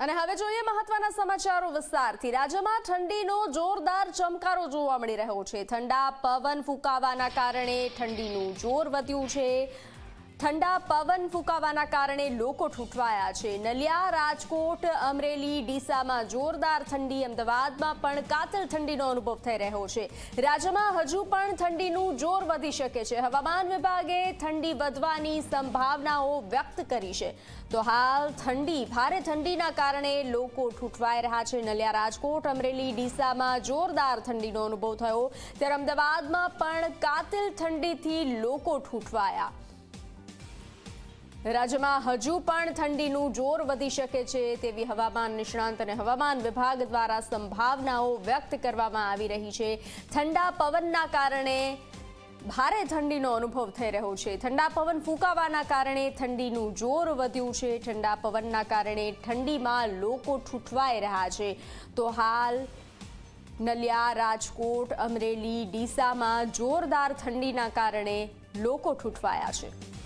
અને હવે જોઈએ મહત્વના સમાચારો વિસ્તારથી. રાજ્યમાં ઠંડીનો જોરદાર ચમકારો જોવા મળી રહ્યો છે. ઠંડા પવન ફૂંકાવાના કારણે ઠંડીનું જોર વધ્યું છે. ઠંડા પવન ફૂંકાવાના કારણે લોકો ઠૂંઠવાયા છે. નલિયા, રાજકોટ, અમરેલી, ડીસામાં જોરદાર ઠંડી, અમદાવાદમાં પણ કાતલ ઠંડીનો અનુભવ થઈ રહ્યો છે. રાજ્યમાં હજુ પણ ઠંડીનું જોર વધી શકે છે. હવામાન વિભાગે ઠંડી વધવાની સંભાવનાઓ વ્યક્ત કરી છે. તો હાલ ઠંડી, ભારે ઠંડીના કારણે લોકો ઠૂંઠવાઈ રહ્યા છે. નલિયા, રાજકોટ, અમરેલી, ડીસામાં જોરદાર ઠંડીનો અનુભવ થયો. ત્યારે અમદાવાદમાં પણ કાતિલ ઠંડીથી લોકો ઠૂંઠવાયા. રાજ્યમાં હજુ પણ ઠંડીનું જોર વધી શકે છે તેવી હવામાન નિષ્ણાંત અને હવામાન વિભાગ દ્વારા સંભાવનાઓ વ્યક્ત કરવામાં આવી રહી છે. ઠંડા પવનના કારણે ભારે ઠંડીનો અનુભવ થઈ રહ્યો છે. ઠંડા પવન ફૂંકાવાના કારણે ઠંડીનું જોર વધ્યું છે. ઠંડા પવનના કારણે ઠંડીમાં લોકો ઠૂંઠવાઈ રહ્યા છે. તો હાલ નલિયા, રાજકોટ, અમરેલી, ડીસામાં જોરદાર ઠંડીના કારણે લોકો ઠૂંઠવાયા છે.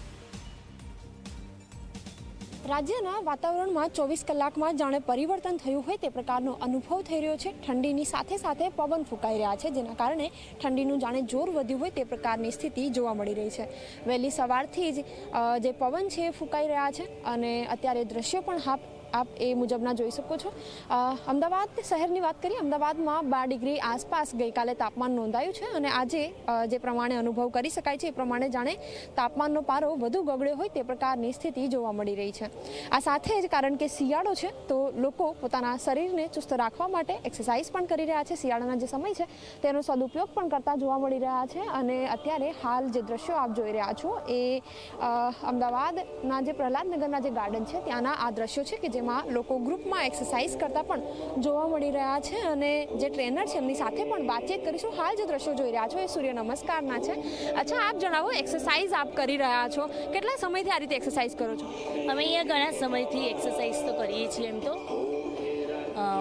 રાજ્યના વાતાવરણમાં ચોવીસ કલાકમાં જાણે પરિવર્તન થયું હોય તે પ્રકારનો અનુભવ થઈ રહ્યો છે. ઠંડીની સાથે સાથે પવન ફૂંકાઈ રહ્યા છે, જેના કારણે ઠંડીનું જાણે જોર વધ્યું હોય તે પ્રકારની સ્થિતિ જોવા મળી રહી છે. વહેલી સવારથી જ જે પવન છે એ ફૂંકાઈ રહ્યા છે અને અત્યારે દ્રશ્યો પણ હાપ આપ એ મુજબના જોઈ શકો છો. અમદાવાદ શહેરની વાત કરીએ, અમદાવાદમાં બાર ડિગ્રી આસપાસ ગઈકાલે તાપમાન નોંધાયું છે અને આજે જે પ્રમાણે અનુભવ કરી શકાય છે એ પ્રમાણે જાણે તાપમાનનો પારો વધુ ગગડ્યો હોય તે પ્રકારની સ્થિતિ જોવા મળી રહી છે. આ સાથે જ કારણ કે શિયાળો છે, તો લોકો પોતાના શરીરને ચુસ્ત રાખવા માટે એક્સરસાઇઝ પણ કરી રહ્યા છે. શિયાળાના જે સમય છે, તેનો સદુપયોગ પણ કરતા જોવા મળી રહ્યા છે અને અત્યારે હાલ જે દ્રશ્યો આપ જોઈ રહ્યા છો એ અમદાવાદના જે પ્રહલાદનગરના જે ગાર્ડન છે, ત્યાંના આ દ્રશ્યો છે કે જેમાં લોકો ગ્રુપમાં એક્સરસાઇઝ કરતા પણ જોવા મળી રહ્યા છે અને જે ટ્રેનર છે એમની સાથે પણ વાતચીત કરીશું. હાલ જે દ્રશ્યો જોઈ રહ્યા છો એ સૂર્ય નમસ્કારના છે. અચ્છા આપ જણાવો એક્સરસાઇઝ આપ કરી રહ્યા છો. કેટલા સમયથી આ રીતે એક્સરસાઇઝ કરો છો? અમે અહીંયા ઘણા સમયથી એક્સરસાઇઝ તો કરીએ છીએ એમ તો.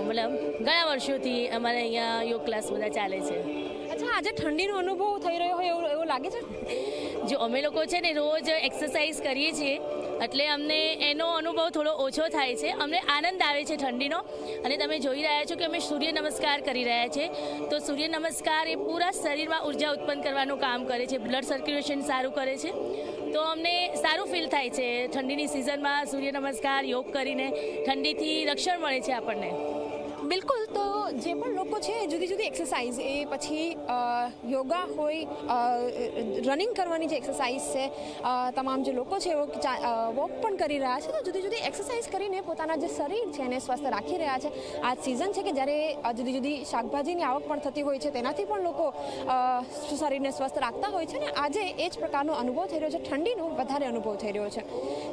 મતલબ ઘણા વર્ષોથી અમારે અહીંયા યોગ ક્લાસ બધા ચાલે છે. અચ્છા આજે ઠંડીનો અનુભવ થઈ રહ્યો હોય એવું એવું લાગે છે? જો અમે લોકો છે ને રોજ એક્સરસાઇઝ કરીએ છીએ એટલે અમને એનો અનુભવ થોડો ઓછો થાય છે. અમને આનંદ આવે છે ઠંડીનો. અને તમે જોઈ રહ્યા છો કે અમે સૂર્ય નમસ્કાર કરી રહ્યા છે. તો સૂર્ય નમસ્કાર એ પૂરા શરીરમાં ઊર્જા ઉત્પન્ન કરવાનું કામ કરે છે. બ્લડ સર્ક્યુલેશન સારું કરે છે. તો અમને સારું ફીલ થાય છે. ઠંડીની સિઝનમાં સૂર્ય નમસ્કાર, યોગ કરીને ઠંડીથી રક્ષણ મળે છે આપણને. બિલકુલ, તો જે પણ લોકો છે જુદી જુદી એક્સરસાઇઝ એ પછી યોગા હોય રનિંગ કરવાની જે એક્સરસાઇઝ છે તમામ જે લોકો છે વોક પણ કરી રહ્યા છે, તો જુદી જુદી એક્સરસાઇઝ કરીને પોતાના જે શરીર છે, એને સ્વસ્થ રાખી રહ્યા છે. આ સિઝન છે કે જ્યારે જુદી જુદી શાકભાજીની આવક પણ થતી હોય છે, તેનાથી પણ લોકો શરીરને સ્વસ્થ રાખતા હોય છે, ને આજે એ જ પ્રકારનો અનુભવ થઈ રહ્યો છે, ઠંડીનો વધારે અનુભવ થઈ રહ્યો છે.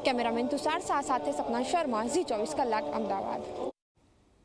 કેમેરામેન તુષાર શાહ સાથે સપના શર્મા, ઝી ચોવીસ કલાક, અમદાવાદ.